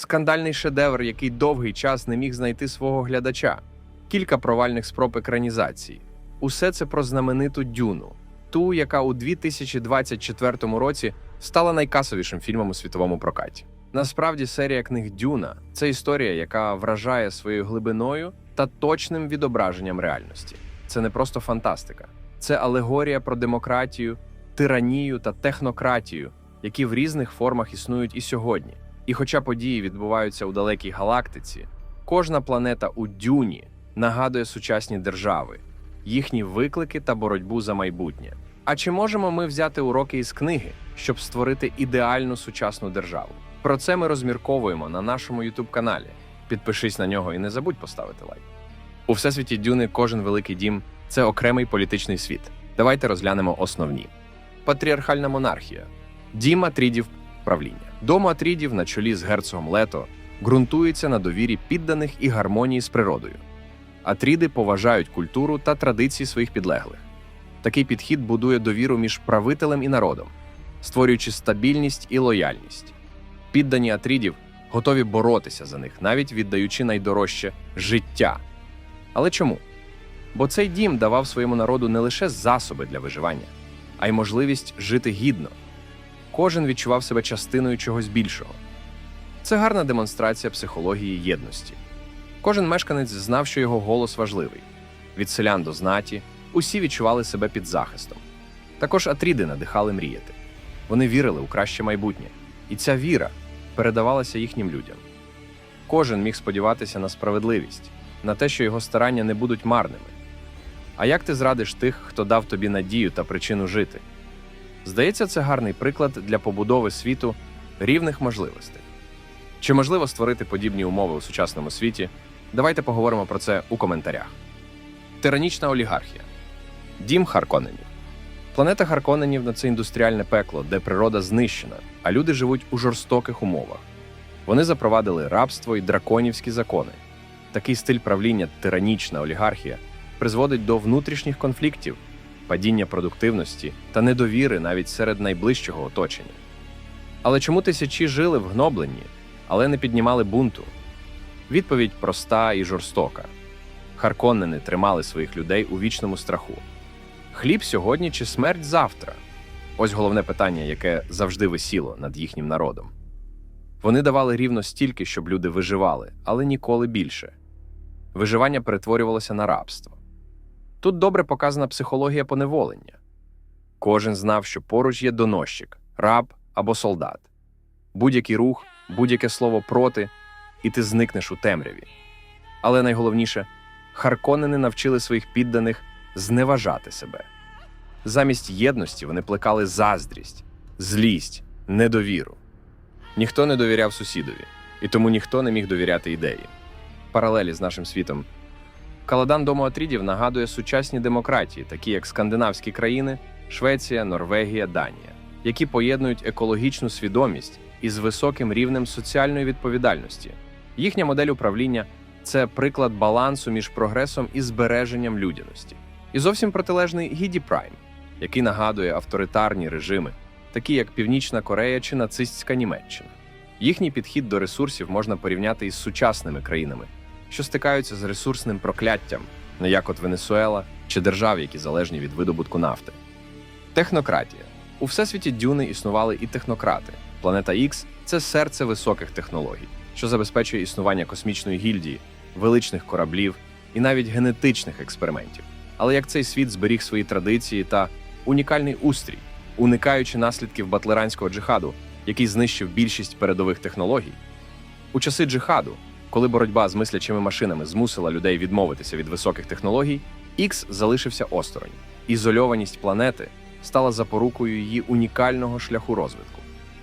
Скандальний шедевр, який довгий час не міг знайти свого глядача, кілька провальних спроб екранізації. Усе це про знамениту Дюну, ту, яка у 2024 році стала найкасовішим фільмом у світовому прокаті. Насправді, серія книг Дюна це історія, яка вражає своєю глибиною та точним відображенням реальності. Це не просто фантастика, це алегорія про демократію, тиранію та технократію, які в різних формах існують і сьогодні. І хоча події відбуваються у далекій галактиці, кожна планета у Дюні нагадує сучасні держави, їхні виклики та боротьбу за майбутнє. А чи можемо ми взяти уроки із книги, щоб створити ідеальну сучасну державу? Про це ми розмірковуємо на нашому youtube каналі. Підпишись на нього і не забудь поставити лайк. У всесвіті Дюни кожен великий дім це окремий політичний світ. Давайте розглянемо основні: патріархальна монархія, дім Атрідів правління. Дом Атрідів на чолі з герцогом Лето ґрунтується на довірі підданих і гармонії з природою. Атріди поважають культуру та традиції своїх підлеглих. Такий підхід будує довіру між правителем і народом, створюючи стабільність і лояльність. Піддані Атрідів готові боротися за них, навіть віддаючи найдорожче життя. Але чому? Бо цей дім давав своєму народу не лише засоби для виживання, а й можливість жити гідно. Кожен відчував себе частиною чогось більшого. Це гарна демонстрація психології єдності. Кожен мешканець знав, що його голос важливий. Від селян до знаті усі відчували себе під захистом. Також атріди надихали мріяти. Вони вірили у краще майбутнє, і ця віра передавалася їхнім людям. Кожен міг сподіватися на справедливість, на те, що його старання не будуть марними. А як ти зрадиш тих, хто дав тобі надію та причину жити? Здається, це гарний приклад для побудови світу рівних можливостей. Чи можливо створити подібні умови у сучасному світі? Давайте поговоримо про це у коментарях. Тиранічна олігархія. Дім Харконенів. Планета Харконенів на це індустріальне пекло, де природа знищена, а люди живуть у жорстоких умовах. Вони запровадили рабство і драконівські закони. Такий стиль правління, тиранічна олігархія, призводить до внутрішніх конфліктів, падіння продуктивності та недовіри навіть серед найближчого оточення. Але чому тисячі жили в гнобленні, але не піднімали бунту? Відповідь проста і жорстока. Харконнени тримали своїх людей у вічному страху. Хліб сьогодні чи смерть завтра? Ось головне питання, яке завжди висіло над їхнім народом. Вони давали рівно стільки, щоб люди виживали, але ніколи більше. Виживання перетворювалося на рабство. Тут добре показана психологія поневолення. Кожен знав, що поруч є доносчик, раб або солдат. Будь-який рух, будь-яке слово проти, і ти зникнеш у темряві. Але найголовніше, Харконнени навчили своїх підданих зневажати себе. Замість єдності вони плекали заздрість, злість, недовіру. Ніхто не довіряв сусідові, і тому ніхто не міг довіряти ідеї. Паралелі з нашим світом. Каладан Дому Атрідів нагадує сучасні демократії, такі як скандинавські країни, Швеція, Норвегія, Данія, які поєднують екологічну свідомість із високим рівнем соціальної відповідальності. Їхня модель управління це приклад балансу між прогресом і збереженням людяності. І зовсім протилежний Гіді Прайм, який нагадує авторитарні режими, такі як Північна Корея чи нацистська Німеччина. Їхній підхід до ресурсів можна порівняти із сучасними країнами, що стикаються з ресурсним прокляттям, не як от Венесуела чи держав, які залежні від видобутку нафти. Технократія у всесвіті дюни існували і технократи. Планета Ікс це серце високих технологій, що забезпечує існування космічної гільдії, величних кораблів і навіть генетичних експериментів. Але як цей світ зберіг свої традиції та унікальний устрій, уникаючи наслідків батлеранського джихаду, який знищив більшість передових технологій. У часи джихаду, коли боротьба з мислячими машинами змусила людей відмовитися від високих технологій, Ікс залишився осторонь. Ізольованість планети стала запорукою її унікального шляху розвитку.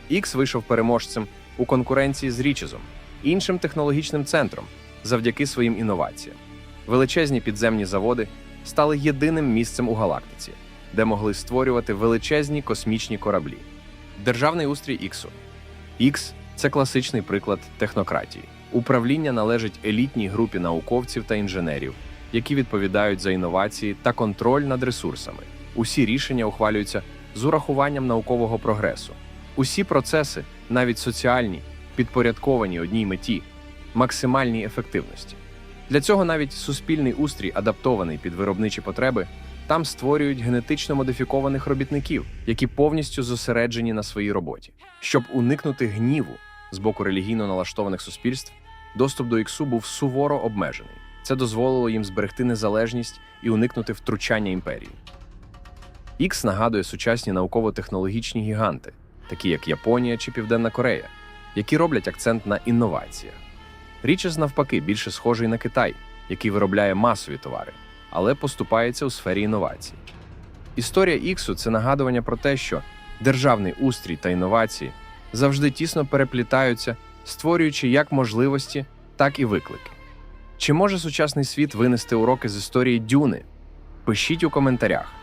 Ікс вийшов переможцем у конкуренції з Річезом, іншим технологічним центром, завдяки своїм інноваціям. Величезні підземні заводи стали єдиним місцем у галактиці, де могли створювати величезні космічні кораблі. Державний устрій Іксу. Ікс це класичний приклад технократії. Управління належить елітній групі науковців та інженерів, які відповідають за інновації та контроль над ресурсами. Усі рішення ухвалюються з урахуванням наукового прогресу. Усі процеси, навіть соціальні, підпорядковані одній меті максимальній ефективності. Для цього навіть суспільний устрій, адаптований під виробничі потреби, там створюють генетично модифікованих робітників, які повністю зосереджені на своїй роботі. Щоб уникнути гніву з боку релігійно налаштованих суспільств, доступ до іксу був суворо обмежений. Це дозволило їм зберегти незалежність і уникнути втручання імперії. Ікс нагадує сучасні науково-технологічні гіганти, такі як Японія чи Південна Корея, які роблять акцент на інноваціях. Річес, навпаки, більше схожий на Китай, який виробляє масові товари, але поступається у сфері інновацій. Історія Іксу це нагадування про те, що державний устрій та інновації завжди тісно переплітаються, створюючи як можливості, так і виклики. Чи може сучасний світ винести уроки з історії Дюни? Пишіть у коментарях.